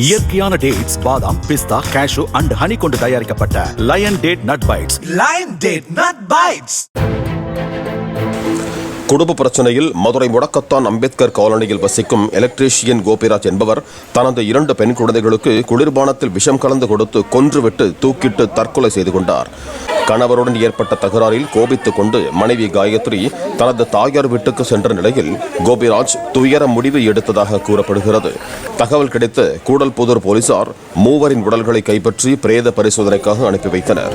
இயற்கையான டேட்ஸ் பாதாம் பிஸ்தா cash and honey கொண்டு தயாரிக்கப்பட்ட Lion Date Nut Bites Lion Date Nut Bites. குடும்ப பிரச்சனையில் மதுரை முடக்கத்தான் அம்பேத்கர் காலனியில் வசிக்கும் எலக்ட்ரீஷியன் கோபிராஜ் என்பவர் தனது இரண்டு பெண் குழந்தைகளுக்கு குளிர்பானத்தில் விஷம் கலந்து கொடுத்து கொன்றுவிட்டு தூக்கிட்டு தற்கொலை செய்து கொண்டார் கணவருடன் ஏற்பட்ட தகராறில் கோபித்துக் கொண்டு மனைவி காயத்ரி தனது தாயார் வீட்டுக்கு சென்ற நிலையில் கோபிராஜ் துயர முடிவு எடுத்ததாக கூறப்படுகிறது. தகவல் கிடைத்த கூடல்புதூர் போலீசார் மூவரின் உடல்களை கைப்பற்றி பிரேத பரிசோதனைக்காக அனுப்பி வைத்தனர்.